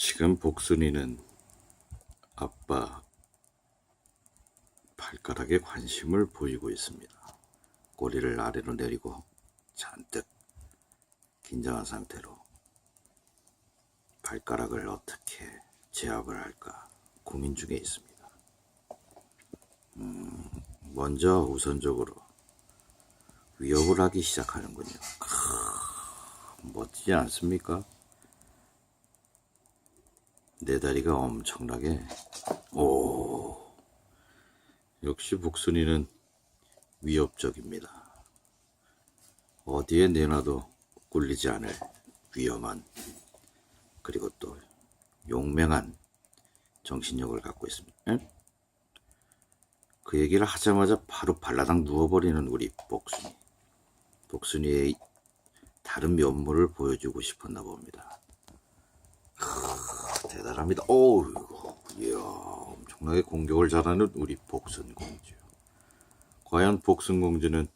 지금 복순이는 아빠 발가락에 관심을 보이고 있습니다. 꼬리를 아래로 내리고 잔뜩 긴장한 상태로 발가락을 어떻게 제압을 할까 고민 중에 있습니다. 음, 먼저 우선적으로 위협을 하기 시작하는군요. 크, 멋지지 않습니까? 내 다리가 엄청나게 오 역시 복순이는 위협적입니다. 어디에 내놔도 꿀리지 않을 위험한 그리고 또 용맹한 정신력을 갖고 있습니다. 에? 그 얘기를 하자마자 바로 발라당 누워버리는 우리 복순이. 복순이의 다른 면모를 보여주고 싶었나 봅니다. 크, 대단합니다. 어우, 이야, 엄청나게 공격을 잘하는 우리 복순공주. 과연 복순공주는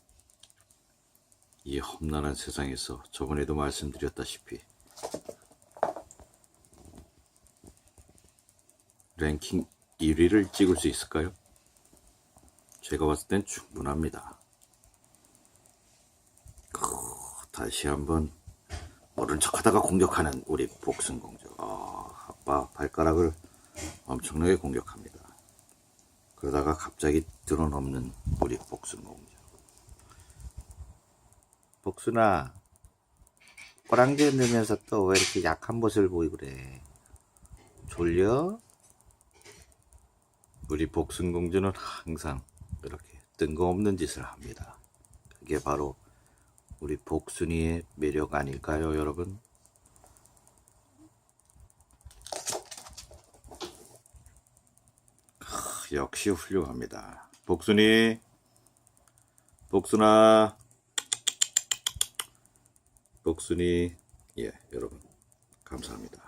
이 험난한 세상에서 저번에도 말씀드렸다시피 랭킹 1위를 찍을 수 있을까요? 제가 봤을 땐 충분합니다. 크, 다시 한번 모른 척하다가 공격하는 우리 복순공주. 아, 아빠 발가락을 엄청나게 공격합니다. 그러다가 갑자기 드러넘는 우리 복순공주. 복순아, 꼬랑지 넣으면서 또 왜 이렇게 약한 모습을 보이고 그래? 졸려? 우리 복순공주는 항상 이렇게 뜬금없는 짓을 합니다. 그게 바로 우리 복순이의 매력 아닐까요, 여러분? 크, 역시 훌륭합니다. 복순이, 복순아, 복순이, 예, 여러분, 감사합니다.